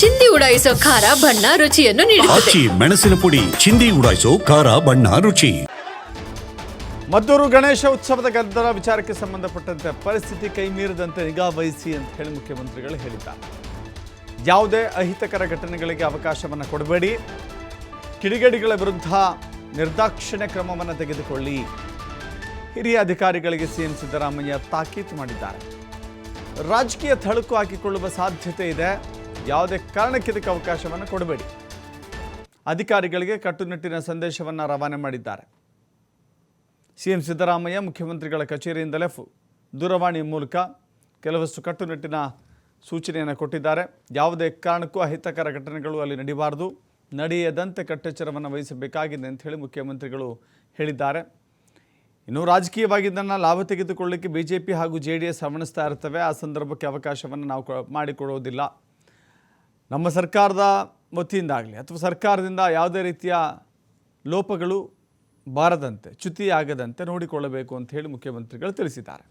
ಚಿಂದಿ ಉಡಾಯಿಸೋ ಖಾರ ಬಣ್ಣ ರುಚಿಯನ್ನು ನೀಡುತ್ತದೆ. ಆಚಿ ಮೆಣಸಿನ ಪುಡಿ ಚಿಂದಿ ಉಡಾಯಿಸೋ ಖಾರ ಬಣ್ಣ ರುಚಿ. ಮದ್ದೂರು ಗಣೇಶ ಉತ್ಸವದ ಗದ್ದಲ ವಿಚಾರಕ್ಕೆ ಸಂಬಂಧಪಟ್ಟಂತೆ ಪರಿಸ್ಥಿತಿ ಕೈ ಮೀರದಂತೆ ನಿಗಾ ವಹಿಸಿ ಅಂತ ಹೇಳಿ ಮುಖ್ಯಮಂತ್ರಿಗಳು ಹೇಳಿದ್ದಾರೆ. ಯಾವುದೇ ಅಹಿತಕರ ಘಟನೆಗಳಿಗೆ ಅವಕಾಶವನ್ನು ಕೊಡಬೇಡಿ. ಕಿಡಿಗೇಡಿಗಳ ವಿರುದ್ಧ ನಿರ್ದಾಕ್ಷಿಣ್ಯ ಕ್ರಮವನ್ನು ತೆಗೆದುಕೊಳ್ಳಿ. ಹಿರಿಯ ಅಧಿಕಾರಿಗಳಿಗೆ ಸಿಎಂ ಸಿದ್ದರಾಮಯ್ಯ ತಾಕೀತು ಮಾಡಿದ್ದಾರೆ. ರಾಜಕೀಯ ಥಳುಕು ಹಾಕಿಕೊಳ್ಳುವ ಸಾಧ್ಯತೆ ಇದೆ. ಯಾವುದೇ ಕಾರಣಕ್ಕೆ ಇದಕ್ಕೆ ಅವಕಾಶವನ್ನು ಕೊಡಬೇಡಿ. ಅಧಿಕಾರಿಗಳಿಗೆ ಕಟ್ಟುನಿಟ್ಟಿನ ಸಂದೇಶವನ್ನು ರವಾನೆ ಮಾಡಿದ್ದಾರೆ. ಸಿಎಂ ಸಿದ್ದರಾಮಯ್ಯ ಮುಖ್ಯಮಂತ್ರಿಗಳ ಕಚೇರಿಯಿಂದಲೇ ದೂರವಾಣಿ ಮೂಲಕ ಕೆಲವಷ್ಟು ಕಟ್ಟುನಿಟ್ಟಿನ ಸೂಚನೆಯನ್ನು ಕೊಟ್ಟಿದ್ದಾರೆ. ಯಾವುದೇ ಕಾರಣಕ್ಕೂ ಅಹಿತಕರ ಘಟನೆಗಳು ಅಲ್ಲಿ ನಡೆಯಬಾರದು ನಡೆಯದಂತೆ ಕಟ್ಟೆಚ್ಚರವನ್ನು ವಹಿಸಬೇಕಾಗಿದೆ ಅಂತ ಹೇಳಿ ಮುಖ್ಯಮಂತ್ರಿಗಳು ಹೇಳಿದ್ದಾರೆ. ಇನ್ನು ರಾಜಕೀಯವಾಗಿ ಇದನ್ನು ಲಾಭ ತೆಗೆದುಕೊಳ್ಳಲಿಕ್ಕೆ ಬಿ ಜೆ ಪಿ ಹಾಗೂ ಜೆ ಡಿ ಎಸ್ ಆ ಸಂದರ್ಭಕ್ಕೆ ಅವಕಾಶವನ್ನು ನಾವು ಮಾಡಿಕೊಡೋದಿಲ್ಲ. ನಮ್ಮ ಸರ್ಕಾರದ ವತಿಯಿಂದಾಗಲಿ ಅಥವಾ ಸರ್ಕಾರದಿಂದ ಯಾವುದೇ ರೀತಿಯ ಲೋಪಗಳು ಬಾರದಂತೆ ಚ್ಯುತಿ ಆಗದಂತೆ ನೋಡಿಕೊಳ್ಳಬೇಕು ಅಂತ ಹೇಳಿ ಮುಖ್ಯಮಂತ್ರಿಗಳು ತಿಳಿಸಿದ್ದಾರೆ.